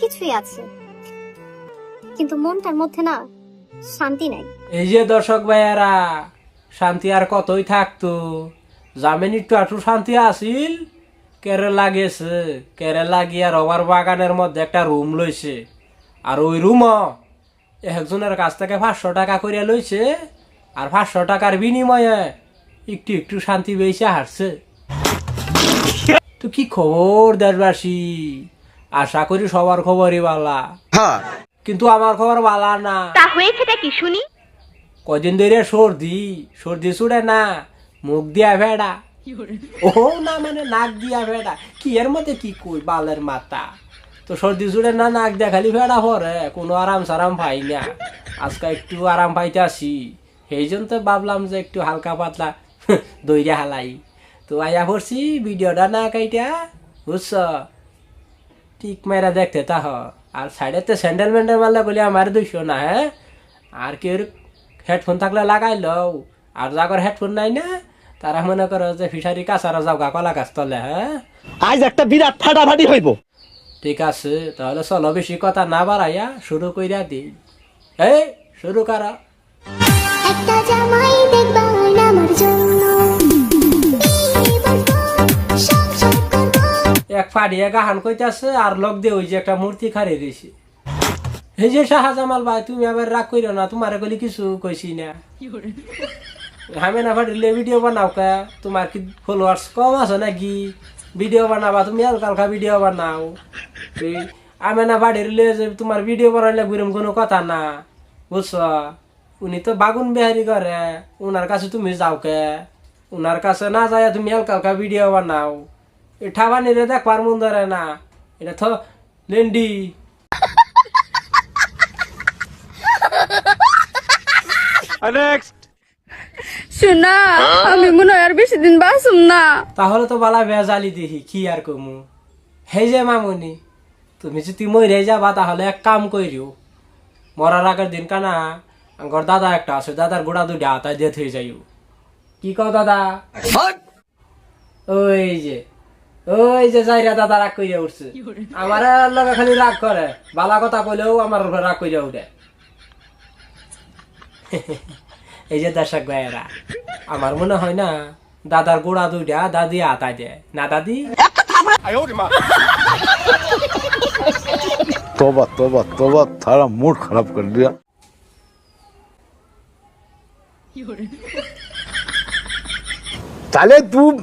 কিছুই আছে। কিন্তু মনটার মধ্যে না শান্তি নাই। এই যে দর্শক ভাইয়ারা, শান্তি আর কতই থাকতো? জামিন একটু একটু শান্তি আসিল কেরে লাগেছে কেরে লাগিয়ে রবার বাগানের মধ্যে একটা রুম লইছে। আর ওই রুম একজনের কাছ থেকে পাঁচশো টাকা করে লইছে, আর পাঁচশো টাকার বিনিময়ে একটু একটু শান্তি পেয়েছে হারছে তো কি খবর দেশবাসী? আশা করি সবার খবরই বালা কিন্তু আমার খবর বালা না। তা হয়েছেটা কি শুনি? কদিন ধরে সর্দি সর্দি ছুড়ে না মুখ দিয়া ভেড়া। ও না মানে নাক দিয়া ভেড়া। কি এর মধ্যে কি কই বালের মাথা? তো সর্দি ছুড়ে না নাক দিয়া খালি ভেড়া পরে কোনো আরাম সারাম পাই না। আজকে একটু আরাম পাইতে আসি। সেই জন্য তো ভাবলাম যে একটু হালকা পাতলা দইরে হালাই। তো আয়া পড়ছি ভিডিওটা না কাইটা বুঝছ? ঠিক মেরা দেখতে তাহ আর সাইডেতে স্যান্ডেল ম্যান্ডেল মারলে বলে আমার দুইশো না হ্যাঁ? আর কেউ হেডফোন থাকলে লাগাই লও। আর যাগর হেডফোন নাই না তারা মনে করো যে ফিশারি কাছারা যাও গা কলা গাছ তলে হ্যাঁ? আজ একটা বিরাট ফাটাফাটি হইব। ঠিক আছে তাহলে চলো বেশি কথা না বাড়াইয়া শুরু কইরা দিই। এই শুরু করা। একটা জামাই দেখবা আমার জন্য এক ফাড়িয়ে গাহান কইতাছে আর লোক দিয়ে ওই যে একটা মূর্তি খারে দিয়েছে। এই যে শাহজামাল ভাই তুমি আবার রাগ কইরো না তোমার কলি কিছু কইছি না। আমি না ফাটিলে ভিডিও বানাও কা তোমার কি ফলোয়ার্স কম আছে নাকি? ভিডিও বানাবা তুমি হালকা হালকা ভিডিও বানাও। এই আমি না বাড়িলে যে তোমার ভিডিও বানাইলে বুড়ম কোনো কথা না বুঝছ? উনি তো বাগুন বিহারি করে উনার কাছে তুমি যাও কে। উনার কাছে না যায় তুমি হালকা হালকা ভিডিও বানাও। এটা বানিয়ে দেখবার মন ধরে না। এটা তো লেন্ডি। শোনা আমি মনে হয় আর বেশি দিন না। তাহলে তো বালা বেজালি দেখি কি আর কমু। হে যে মামনি তুমি যদি মরে যাবা তাহলে এক কাম করিও মরার আগের দিন কানা আমার দাদা একটা আছে দাদার গোড়া দুইটা হাতায় দিয়ে থই যাইও। কি কও দাদা? ওই যে ওই যে যাইরা দাদা রাগ কইরা উঠছে। আমার লগে খালি রাগ করে। বালা কথা কইলেও আমার রাগ কইরা উঠে। এই যে দর্শক ভাইয়েরা আমার মনে হয় না দাদার গোড়া দুইটা দাদি আতা দেয় না দাদি? তোবা তোবা তোবা তারা মুড খারাপ করে দিয়া। তাহলে তুই